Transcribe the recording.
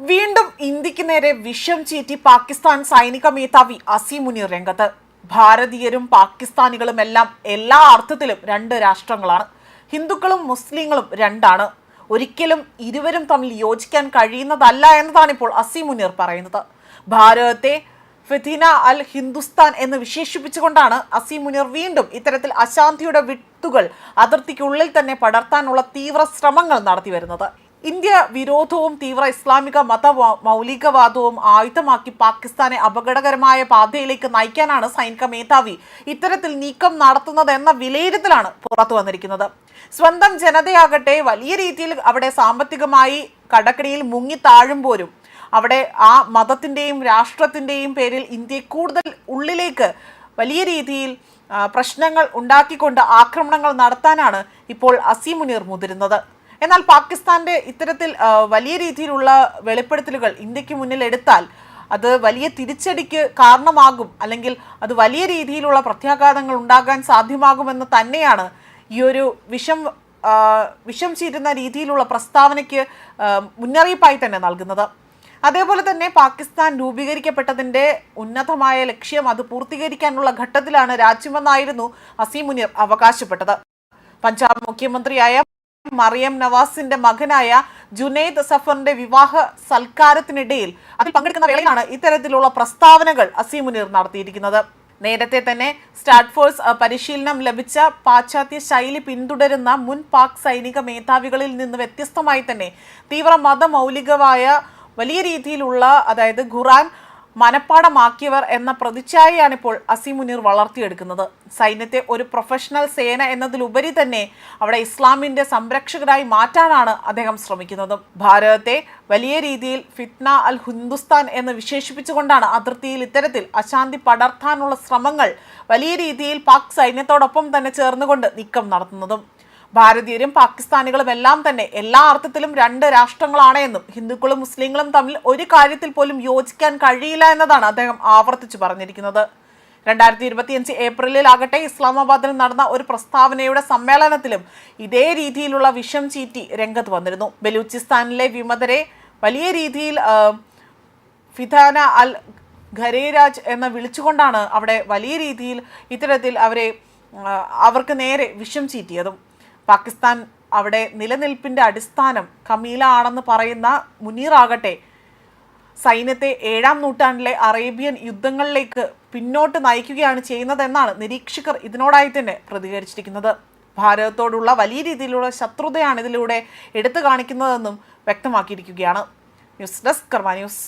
വീണ്ടും ഇന്ത്യയ്ക്ക് നേരെ വിഷം ചീറ്റി പാകിസ്ഥാൻ സൈനിക മേധാവി അസീമുനി രംഗത്ത്. ഭാരതീയരും പാകിസ്ഥാനികളും എല്ലാം എല്ലാ അർത്ഥത്തിലും രണ്ട് രാഷ്ട്രങ്ങളാണ്. ഹിന്ദുക്കളും മുസ്ലിങ്ങളും രണ്ടാണ്. ഒരിക്കലും ഇരുവരും തമ്മിൽ യോജിക്കാൻ കഴിയുന്നതല്ല എന്നതാണ് ഇപ്പോൾ അസീമുനിർ മുനീർ പറയുന്നത്. ഭാരതത്തെ ഫിഥിന അൽ ഹിന്ദുസ്ഥാൻ എന്ന് വിശേഷിപ്പിച്ചുകൊണ്ടാണ് അസീം മുനീർ വീണ്ടും ഇത്തരത്തിൽ അശാന്തിയുടെ വിത്തുകൾ അതിർത്തിക്കുള്ളിൽ തന്നെ പടർത്താനുള്ള തീവ്ര ശ്രമങ്ങൾ നടത്തി വരുന്നത് ഇന്ത്യ വിരോധവും തീവ്ര ഇസ്ലാമിക മത മൗലികവാദവും ആയുധമാക്കി പാകിസ്ഥാനെ അപകടകരമായ പാതയിലേക്ക് നയിക്കാനാണ് സൈനിക മേധാവി ഇത്തരത്തിൽ നീക്കം നടത്തുന്നത് എന്ന വിലയിരുത്തലാണ് പുറത്തു വന്നിരിക്കുന്നത്. സ്വന്തം ജനതയാകട്ടെ വലിയ രീതിയിൽ അവിടെ സാമ്പത്തികമായി കടക്കടിയിൽ മുങ്ങി താഴുമ്പോഴും അവിടെ ആ മതത്തിന്റെയും രാഷ്ട്രത്തിന്റെയും പേരിൽ ഇന്ത്യയെ കൂടുതൽ ഉള്ളിലേക്ക് വലിയ രീതിയിൽ പ്രശ്നങ്ങൾ ഉണ്ടാക്കിക്കൊണ്ട് ആക്രമണങ്ങൾ നടത്താനാണ് ഇപ്പോൾ അസീമുനീർ മുതിരുന്നത്. എന്നാൽ പാകിസ്ഥാന്റെ ഇത്തരത്തിൽ വലിയ രീതിയിലുള്ള വെളിപ്പെടുത്തലുകൾ ഇന്ത്യയ്ക്ക് മുന്നിൽ എടുത്താൽ അത് വലിയ തിരിച്ചടിക്ക് കാരണമാകും. അല്ലെങ്കിൽ അത് വലിയ രീതിയിലുള്ള പ്രത്യാഘാതങ്ങൾ ഉണ്ടാകാൻ സാധ്യമാകുമെന്ന് തന്നെയാണ് ഈ ഒരു വിഷം വിഷം ചീരുന്ന രീതിയിലുള്ള പ്രസ്താവനയ്ക്ക് മുന്നറിയിപ്പായി തന്നെ നൽകുന്നത്. അതേപോലെ തന്നെ പാകിസ്ഥാൻ രൂപീകരിക്കപ്പെട്ടതിന്റെ ഉന്നതമായ ലക്ഷ്യം അത് പൂർത്തീകരിക്കാനുള്ള ഘട്ടത്തിലാണ് രാജ്യമെന്നായിരുന്നു അസീം മുനീർ അവകാശപ്പെട്ടത്. പഞ്ചാബ് മുഖ്യമന്ത്രിയായ മറിയം നവാസിന്റെ മകനായ ജുനൈദ് സഫറിന്റെ വിവാഹ സൽക്കാരത്തിനിടയിൽ അതിൽ പങ്കെടുക്കുന്ന വേളയിലാണ് ഇത്തരത്തിലുള്ള പ്രസ്താവനകൾ അസീമുനീർ നടത്തിയിരിക്കുന്നത്. നേരത്തെ തന്നെ സ്റ്റാർട്ട് ഫോഴ്സ് പരിശീലനം ലഭിച്ച പാശ്ചാത്യ ശൈലി പിന്തുടരുന്ന മുൻ പാക് സൈനിക മേധാവികളിൽ നിന്ന് വ്യത്യസ്തമായി തന്നെ തീവ്ര മതമൗലികമായ വലിയ രീതിയിലുള്ള അതായത് ഖുറാൻ മനപ്പാടമാക്കിയവർ എന്ന പ്രതിച്ഛായയാണ് ഇപ്പോൾ അസിമുനീർ മുനീർ വളർത്തിയെടുക്കുന്നത്. സൈന്യത്തെ ഒരു പ്രൊഫഷണൽ സേന എന്നതിലുപരി തന്നെ അവിടെ ഇസ്ലാമിന്റെ സംരക്ഷകരായി മാറ്റാനാണ് അദ്ദേഹം ശ്രമിക്കുന്നത്. ഭാരതത്തെ വലിയ രീതിയിൽ ഫിത്ന അൽ ഹിന്ദുസ്ഥാൻ എന്ന് വിശേഷിപ്പിച്ചുകൊണ്ടാണ് അതിർത്തിയിൽ ഇത്തരത്തിൽ അശാന്തി പടർത്താനുള്ള ശ്രമങ്ങൾ വലിയ രീതിയിൽ പാക് സൈന്യത്തോടൊപ്പം തന്നെ ചേർന്നുകൊണ്ട് നീക്കം നടത്തുന്നതും. ഭാരതീയരും പാകിസ്ഥാനികളും എല്ലാം തന്നെ എല്ലാ അർത്ഥത്തിലും രണ്ട് രാഷ്ട്രങ്ങളാണ് എന്നും ഹിന്ദുക്കളും മുസ്ലിങ്ങളും തമ്മിൽ ഒരു കാര്യത്തിൽ പോലും യോജിക്കാൻ കഴിയില്ല എന്നതാണ് അദ്ദേഹം ആവർത്തിച്ചു പറഞ്ഞിരിക്കുന്നത്. രണ്ടായിരത്തി ഇരുപത്തിയഞ്ച് ഏപ്രിലിലാകട്ടെ ഇസ്ലാമാബാദിൽ നടന്ന ഒരു പ്രസ്താവനയുടെ സമ്മേളനത്തിലും ഇതേ രീതിയിലുള്ള വിഷം ചീറ്റി രംഗത്ത് വന്നിരുന്നു. ബലൂചിസ്ഥാനിലെ വിമതരെ വലിയ രീതിയിൽ ഫിതാന അൽ ഖരേരാജ് എന്ന് വിളിച്ചുകൊണ്ടാണ് അവിടെ വലിയ രീതിയിൽ ഇത്തരത്തിൽ അവരെ അവർക്ക് നേരെ വിഷം ചീറ്റിയതും. പാകിസ്ഥാൻ അവിടെ നിലനിൽപ്പിന്റെ അടിസ്ഥാനം കമീല ആണെന്ന് പറയുന്ന മുനീറാകട്ടെ. സൈന്യത്തെ ഏഴാം നൂറ്റാണ്ടിലെ അറേബ്യൻ യുദ്ധങ്ങളിലേക്ക് പിന്നോട്ട് നയിക്കുകയാണ് ചെയ്യുന്നതെന്നാണ് നിരീക്ഷകർ ഇതിനോടായി തന്നെ പ്രതികരിച്ചിരിക്കുന്നത്. ഭാരതത്തോടുള്ള വലിയ രീതിയിലുള്ള ശത്രുതയാണ് ഇതിലൂടെ എടുത്തു കാണിക്കുന്നതെന്നും വ്യക്തമാക്കിയിരിക്കുകയാണ്. News desk Karma news.